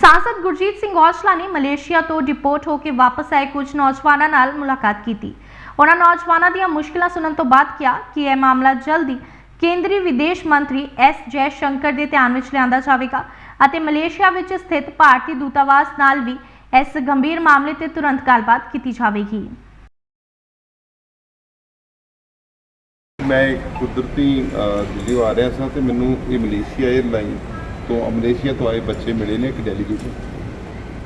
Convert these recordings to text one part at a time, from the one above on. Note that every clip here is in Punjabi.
ਸਾਂਸਦ ਗੁਰਜੀਤ ਸਿੰਘ ਔਜਲਾ ਨੇ ਮਲੇਸ਼ੀਆ ਤੋਂ ਡਿਪੋਰਟ ਹੋ ਕੇ ਵਾਪਸ ਆਏ ਕੁਝ ਨੌਜਵਾਨਾਂ ਨਾਲ ਮੁਲਾਕਾਤ ਕੀਤੀ ਉਹਨਾਂ ਨੌਜਵਾਨਾਂ ਦੀਆਂ ਮੁਸ਼ਕਲਾਂ ਸੁਣਨ ਤੋਂ ਬਾਅਦ ਕਿਹਾ ਕਿ ਇਹ ਮਾਮਲਾ ਜਲਦੀ ਕੇਂਦਰੀ ਵਿਦੇਸ਼ ਮੰਤਰੀ ਐਸ ਜੈ ਸ਼ੰਕਰ ਦੇ ਧਿਆਨ ਵਿੱਚ ਲਿਆਂਦਾ ਜਾਵੇਗਾ ਅਤੇ ਮਲੇਸ਼ੀਆ ਵਿੱਚ ਸਥਿਤ ਭਾਰਤੀ ਦੂਤਾਵਾਸ ਨਾਲ ਵੀ ਇਸ ਗੰਭੀਰ ਮਾਮਲੇ ਤੇ ਤੁਰੰਤ ਗੱਲਬਾਤ ਕੀਤੀ ਜਾਵੇਗੀ ਮੈਂ ਕੁਦਰਤੀ ਅ, ਆ ਰਿਹਾ ਸਾਂ ਤੇ ਮੈਨੂੰ ਇਹ ਮਲੇਸ਼ੀਆ 에ਅਰਲਾਈਨ ਤੋਂ ਮਲੇਸ਼ੀਆ ਤੋਂ ਆਏ ਬੱਚੇ ਮਿਲੇ ਨੇ ਇੱਕ ਡੈਲੀਗੇਸ਼ਨ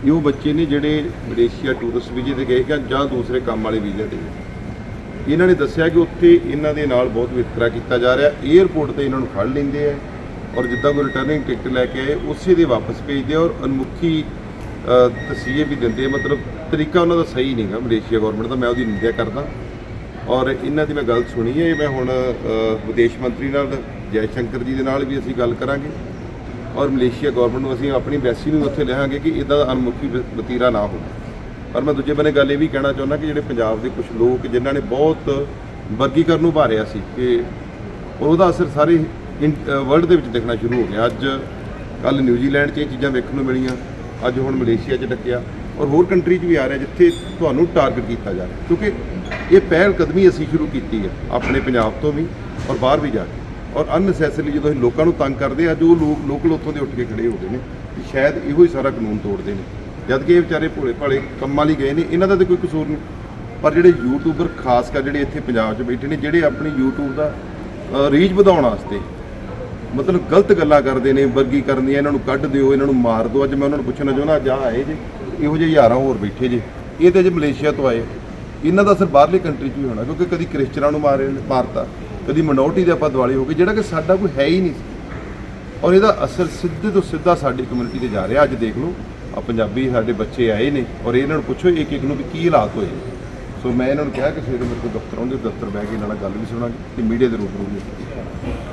ਇਹ ਉਹ ਬੱਚੇ ਨੇ ਜਿਹੜੇ ਮਲੇਸ਼ੀਆ ਟੂਰਿਸਟ ਵੀਜ਼ੇ ਤੇ ਗਏ ਜਾਂ ਦੂਸਰੇ ਕੰਮ ਵਾਲੇ ਵੀਜ਼ੇ ਤੇ ਗਏ। ਇਹਨਾਂ ਨੇ ਦੱਸਿਆ ਕਿ ਉੱਥੇ ਇਹਨਾਂ ਦੇ ਨਾਲ ਬਹੁਤ ਵਿਤਕਰਾ ਕੀਤਾ ਜਾ ਰਿਹਾ। 에ਅਰਪੋਰਟ ਤੇ ਇਹਨਾਂ ਨੂੰ ਫੜ ਲੈਂਦੇ ਆ ਔਰ ਜਿੱਦਾਂ ਕੋਈ ਰਿਟਰਨਿੰਗ ਟਿਕਟ ਲੈ ਕੇ ਆਏ, ਉਸੇ ਦੇ ਵਾਪਸ ਭੇਜਦੇ ਔਰ ਅਨਮੁਖੀ ਤਸੀਹੇ ਵੀ ਦਿੰਦੇ ਮਤਲਬ ਤਰੀਕਾ ਉਹਨਾਂ ਦਾ ਸਹੀ ਨਹੀਂਗਾ ਮਲੇਸ਼ੀਆ ਗਵਰਨਮੈਂਟ ਦਾ। ਮੈਂ ਉਹਦੀ ਨਿੰਦਿਆ ਕਰਦਾ। ਔਰ ਇਹਨਾਂ ਦੀ ਮੈਂ ਗੱਲ ਸੁਣੀ ਹੈ ਮੈਂ ਹੁਣ ਵਿਦੇਸ਼ ਮੰਤਰੀ ਨਾਲ, ਜੈ ਸ਼ੰਕਰ ਜੀ ਦੇ ਨਾਲ ਵੀ ਅਸੀਂ ਗੱਲ ਕਰਾਂਗੇ। ਔਰ ਮਲੇਸ਼ੀਆ ਗਵਰਨਮੈਂਟ ਨੂੰ ਅਸੀਂ ਆਪਣੀ ਐਮਬੈਸੀ ਨੂੰ ਉੱਥੇ ਲਿਆਂਗੇ ਕਿ ਇਦਾਂ ਦਾ ਅਨਮੁਖੀ ਵ- ਵਤੀਰਾ ਨਾ ਹੋਵੇ। ਪਰ ਮੈਂ ਦੂਜੇ ਬੰਨੇ ਗੱਲ ਇਹ ਵੀ ਕਹਿਣਾ ਚਾਹੁੰਦਾ ਕਿ ਜਿਹੜੇ ਪੰਜਾਬ ਦੇ ਕੁਝ ਲੋਕ ਜਿਨ੍ਹਾਂ ਨੇ ਬਹੁਤ ਵਰਗੀਕਰਨ ਨੂੰ ਭਾਰਿਆ ਸੀ ਕਿ ਔਰ ਉਹਦਾ ਅਸਰ ਸਾਰੇ ਵਰਲਡ ਦੇ ਵਿੱਚ ਦੇਖਣਾ ਸ਼ੁਰੂ ਹੋ ਗਿਆ। ਅੱਜ ਕੱਲ ਨਿਊਜ਼ੀਲੈਂਡ 'ਚ ਇਹ ਚੀਜ਼ਾਂ ਵੇਖਣ ਨੂੰ ਮਿਲੀਆਂ। ਅੱਜ ਹੁਣ ਮਲੇਸ਼ੀਆ 'ਚ ਡੱਕਿਆ। ਔਰ ਹੋਰ ਕੰਟਰੀ 'ਚ ਵੀ ਆ ਰਿਹਾ ਜਿੱਥੇ ਤੁਹਾਨੂੰ ਟਾਰਗੇਟ ਕੀਤਾ ਜਾ ਰਿਹਾ। ਕਿਉਂਕਿ ਇਹ ਪਹਿਲ ਕਦਮੀ ਅਸੀਂ ਸ਼ੁਰੂ ਕੀਤੀ ਹੈ, ਆਪਣੇ ਪੰਜਾਬ ਤੋਂ ਵੀ ਔਰ ਬਾਹਰ ਵੀ ਜਾ ਕੇ। ਔਰ ਅਨਨੈਸੈਸਰੀ ਜਦੋਂ ਅਸੀਂ ਲੋਕਾਂ ਨੂੰ ਤੰਗ ਕਰਦੇ ਹਾਂ, ਅੱਜ ਉਹ ਲੋਕ ਲੋਕਲ ਉੱਥੋਂ ਦੇ ਉੱਠ ਕੇ ਖੜੇ ਹੋ ਗਏ ਨੇ ਕਿ ਸ਼ਾਇਦ ਇਹੋ ਹੀ ਸਾਰਾ ਕਾਨੂੰਨ ਤੋੜਦੇ ਨੇ। ਜਦ ਕਿ ਇਹ ਵਿਚਾਰੇ ਭੋਲੇ ਭਾਲੇ ਕੰਮਾਂ ਲਈ ਗਏ ਨੇ ਇਹਨਾਂ ਦਾ ਤਾਂ ਕੋਈ ਕਸੂਰ ਨਹੀਂ। ਪਰ ਜਿਹੜੇ ਯੂਟਿਊਬਰ ਖਾਸ ਕਰ ਜਿਹੜੇ ਇੱਥੇ ਪੰਜਾਬ 'ਚ ਬੈਠੇ ਨੇ ਜਿਹੜੇ ਆਪਣੀ YouTube ਦਾ ਰੀਚ ਵਧਾਉਣ ਵਾਸਤੇ ਮਤਲਬ ਗਲਤ ਗੱਲਾਂ ਕਰਦੇ ਨੇ ਵਰਗੀ ਕਰਨ ਦੀਆਂ ਇਹਨਾਂ ਨੂੰ ਕੱਢ ਦਿਓ ਇਹਨਾਂ ਨੂੰ ਮਾਰ ਦਿਓ ਅੱਜ ਮੈਂ ਉਹਨਾਂ ਨੂੰ ਪੁੱਛਣਾ ਚਾਹੁੰਦਾ ਅੱਜ ਆਹ ਆਏ ਜੇ ਇਹੋ ਜਿਹੇ ਹਜ਼ਾਰਾਂ ਹੋਰ ਬੈਠੇ ਜੇ। ਇਹ ਤੇ ਜੇ ਮਲੇਸ਼ੀਆ ਤੋਂ ਆਏ। ਇਹਨਾਂ ਦਾ ਅਸਰ ਬਾਹਰਲੇ ਕੰਟਰੀ 'ਚ ਵੀ ਹੋਣਾ, ਕਿਉਂਕਿ ਕਦੀ ਕ੍ਰਿਸਚਨਾਂ ਨੂੰ ਮਾਰੇ, ਮਾਰਤਾ, ਕਦੀ ਮਿਨੋਰਟੀ ਦੇ ਆਪਾਂ ਦਿਵਾਲੀ ਹੋ ਗਏ ਜਿਹੜਾ ਕਿ ਸਾਡਾ ਕੋਈ ਹੈ ਹੀ ਨਹੀਂ ਸੀ। ਔਰ ਇਹਦਾ ਅਸਰ ਸਿੱਧੇ ਤੋਂ ਸਿੱਧਾ ਸਾਡੀ ਕਮਿਊਨਿਟੀ ਤੇ ਜਾ ਰਿਹਾ, ਅੱਜ ਦੇਖ ਲਓ ਆ ਪੰਜਾਬੀ ਸਾਡੇ ਬੱਚੇ ਆਏ ਨੇ, ਔਰ ਇਹਨਾਂ ਨੂੰ ਪੁੱਛੋ ਇੱਕ ਇੱਕ ਨੂੰ ਵੀ ਕੀ ਹਾਲਾਤ ਹੋਏ ਸੋ ਮੈਂ ਇਹਨਾਂ ਨੂੰ ਕਿਹਾ ਕਿ ਸਵੇਰੇ ਮੇਰੇ ਕੋਲ ਦਫ਼ਤਰ ਆਉਂਦੇ ਦਫ਼ਤਰ ਬਹਿ ਕੇ ਇਹਨਾਂ ਨਾਲ ਗੱਲ ਵੀ ਸੁਣਾਂਗੇ ਤੇ ਮੀਡੀਆ ਦੇ ਰੂਪ ਵੀ